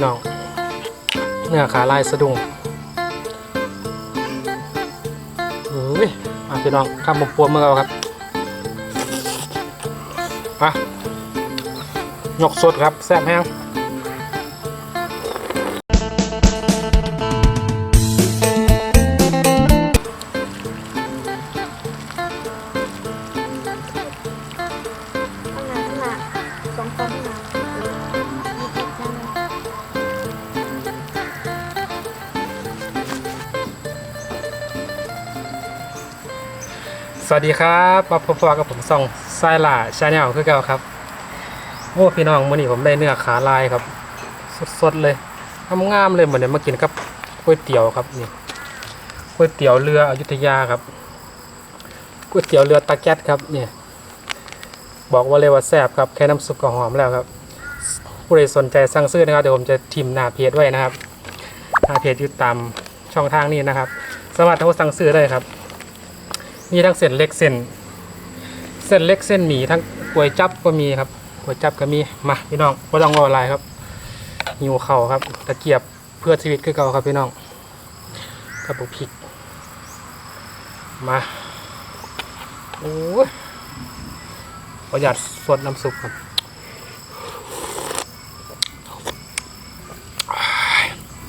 พี่น้องเนื้อขาลายสะดุ้งเฮ้ยมาพี่น้องข้ามบกปัวเมื่อเอาครับมายกสดครับแซ่บแห้ง สวัสดีครับมาพบกับผมส่องไซล่าชาแนลคือเก่าครับ โอ้พี่น้องมื่อนี้ผมได้เนื้อขาลายครับ สดๆเลยงามๆเลยเหมือนเดี๋ยมากินกับก๋วยเตี๋ยวครับนี่ก๋วยเตี๋ยวเรืออยุธยาครับก๋วยเตี๋ยวเรือตาแก๊สครับเนี่ยบอกว่าเลยว่าแซ่บครับแค่น้ำซุปก็หอมแล้วครับ ผู้ใดสนใจสั่งซื้อนะครับเดี๋ยวผมจะทิมหน้าเพจไว้นะครับหน้าเพจอยู่ตามช่องทางนี้นะครับ สามารถโทรสั่งซื้อได้ครับ มีทั้งเส้นเล็กเส้น เส้นเล็กเส้นหมี่ทั้งก๋วยจับก็มีครับก๋วยจับก็มีมาพี่น้องไม่ต้องรออะไรครับหิวเข่าครับตะเกียบเพื่อชีวิตคือเก่าครับพี่น้องกับบุกพริกมาโอ้ยประหยัดสดน้ำซุปครับ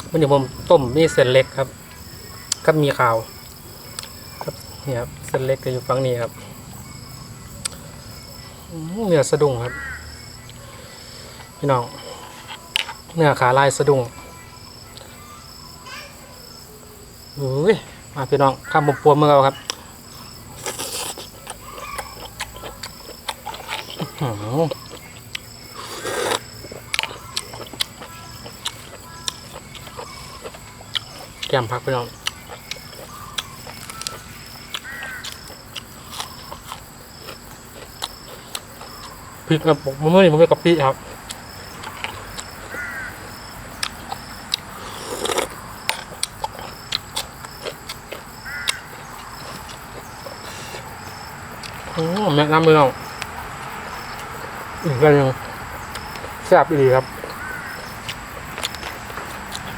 วันนี้ผมต้มมีเส้นเล็กครับกับมีข่าว นี่ครับเส้นเล็กจะอยู่ฝั่งนี้ครับเนื้อสะดุ้งครับ พี่น้องเนื้อขาลายสะดุ้งอุ้ยมาพี่น้องข้ามบุปวเมือเราครับแก้มพักพี่น้อง ริกครับผมไม่ผมไม่กะปิครับอืมแนะนำเลยน้องอีกกันหนึ่งแซ่บดีครับ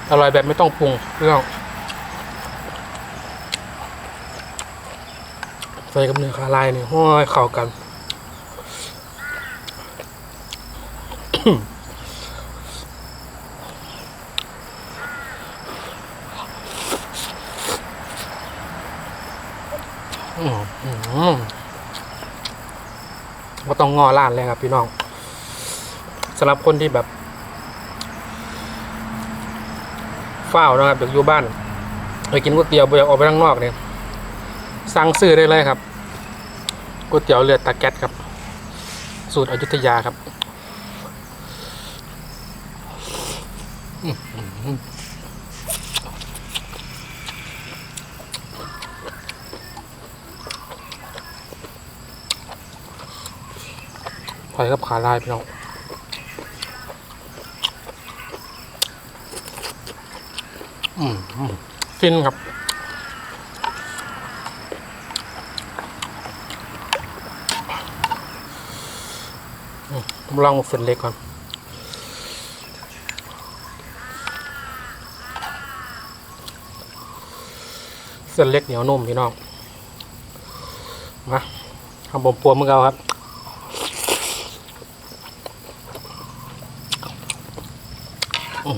อร่อยแบบไม่ต้องปรุงพี่น้องใส่กับเนื้อคาลายนี่ห้อยเข้ากัน อืมอืม ก็ต้องงอร้านเลยครับพี่น้องสำหรับคนที่แบบเฝ้านะครับอยากอยู่บ้านไปกินก๋วยเตี๋ยวไปออกไปข้างนอกเนี่ยสั่งซื้อได้เลยครับก๋วยเตี๋ยวเรือตาแก๊สครับ สูตรอยุธยาครับ ถอยกับขาลายพี่น้องอืมอืมฟินครับอืมผมลองเส้นเล็กก่อนเส้นเล็กเหนียวนุ่มพี่น้อง มาทำบมปัวมือเอาครับ อืม บ่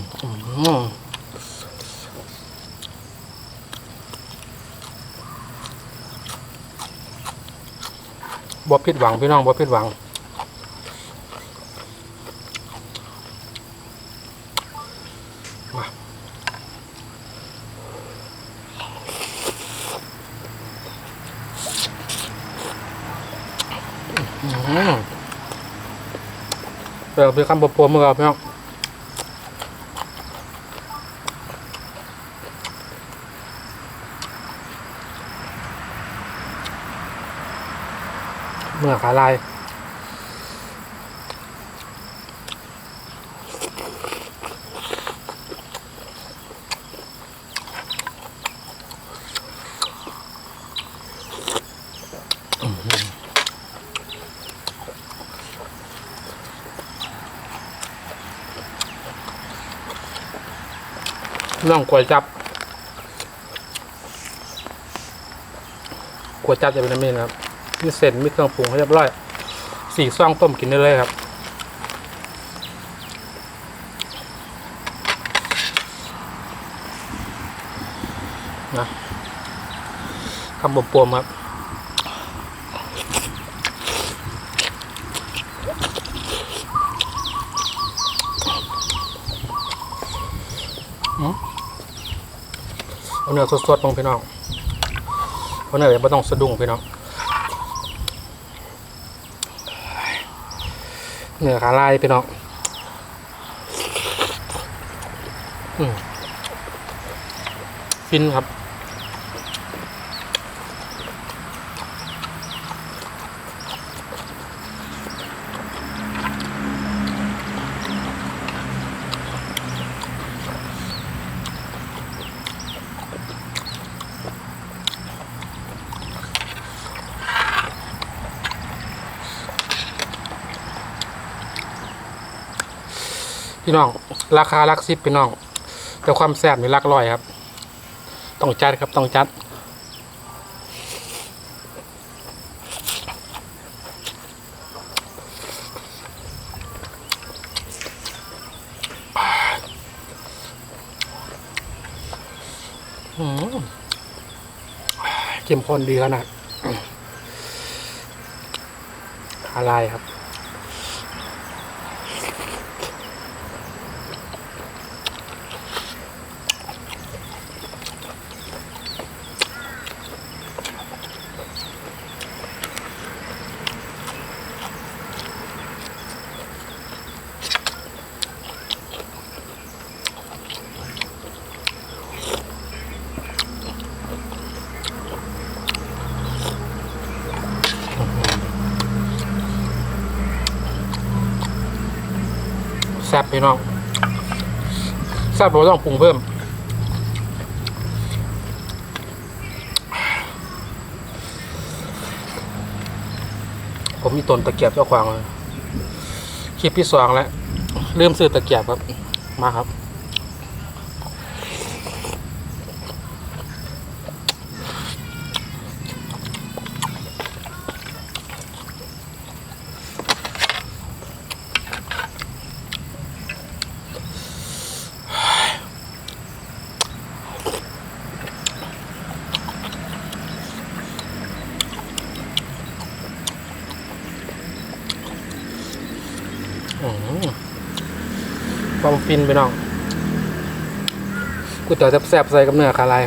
ผิดหวังพี่น้องบ่ผิดหวังมาเดี๋ยวพี่คำบปัวมือเอาพี่น้อง เมื่อขาลายน้องกวยจับกวยจับจะเป็นน้ำมีนครับ มีเส้นมีเครื่องปรุงให้เรียบร้อยสี่ซ่องต้มกินได้เลยครับนะคำบวมครับเอาเนื้อสดๆลงพี่น้องเอาเนื้อแบบไม่ต้องสะดุ้งพี่น้อง เนื้อขาลายพี่น้องฟินครับ พี่น้อง ราคาลักสิบพี่น้อง แต่ความแซ่บนี่ลักร้อยครับ ต้องจัดครับต้องจัดอืมเข้มข้นดีขนาดอะไรครับ แซ่บพี่น้องแซ่บเราต้องปรุงเพิ่ม ผมมีต้นตะเกียบเจ้าควางเลยคลิปที่สองแล้วเริ่มซื้อตะเกียบครับ มาครับ อืมความ ฟินไปน้องก๋วยเตี๋ยวแซ่บๆใส่กับเนื้อคาลาย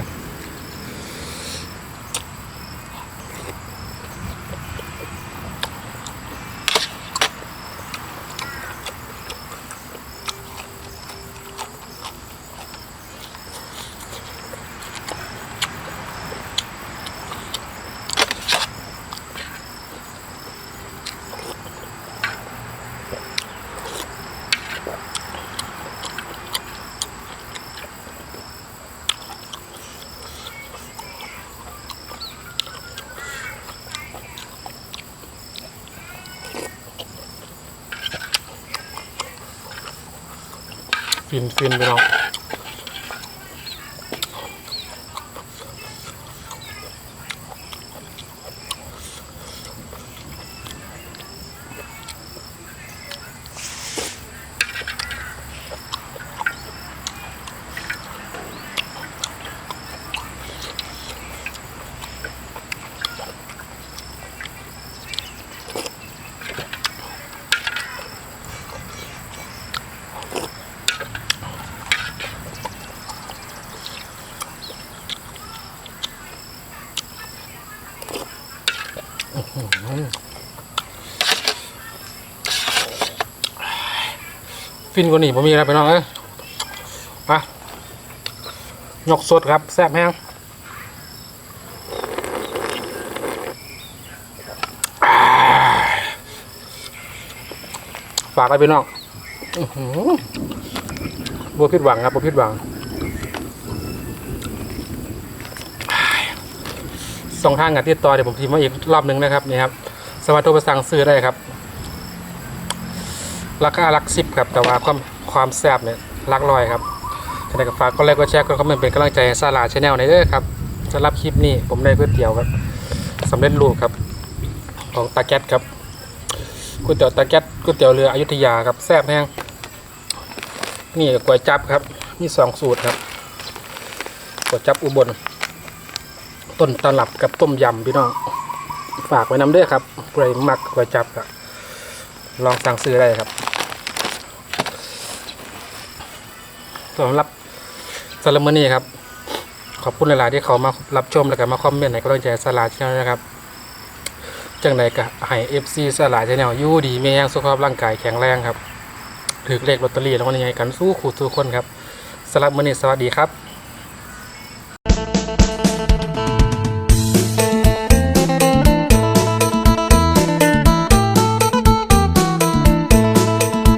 ฟินฟินไปน้อง ฟินกว่านี้ผมมีอะไรไปน้องเอ้ยมายกสดครับ แซ่บแห้งฝากไว้พี่น้องบัวพิดหวังครับบัวพิดหวังสองทางกันที่ต่อเดี๋ยวผมทีมมาอีกรอบหนึ่งนะครับนี่ครับสามารถโทรไปสั่งซื้อได้ครับ ราคาหลักสิบครับแต่ว่าความความแซ่บเนี่ยหลักร้อยครับจะได้กับฝากก็ไลค์ก็แชร์ก็คอมเมนต์เป็นกำลังใจให้ซาลาชาแนลในเด้อครับสำหรับคลิปนี้ผมได้ก๋วยเตี๋ยวครับสำเร็จรูปครับ ของตาแก๊สครับก๋วยเตี๋ยวตาแก๊สก๋วยเตี๋ยวเรืออยุธยาครับแซ่บแห้งนี่ก๋วยจับครับมีสองสูตรครับก๋วยจับอุบลต้นตลับกับต้มยำพี่น้องฝากไว้น้ำเด้อครับใครมักก๋วยจับก็ ลองสั่งซื้อได้ครับสำหรับสารบมอนี่ครับ ขอบคุณหลายๆที่เขามารับชมแล้วก็มาคอมเมนต์ในกำลังใจสลาชแนลนะครับจังไหนก็ให้เอฟซีสลาชแนลยู่ดีมีแรงสุขภาพร่างกายแข็งแรงครับถือเลขลอตเตอรี่แล้ววันนี้ไงกันสู้ขู่สู้คนครับสำหรับมือนี้สวัสดีครับ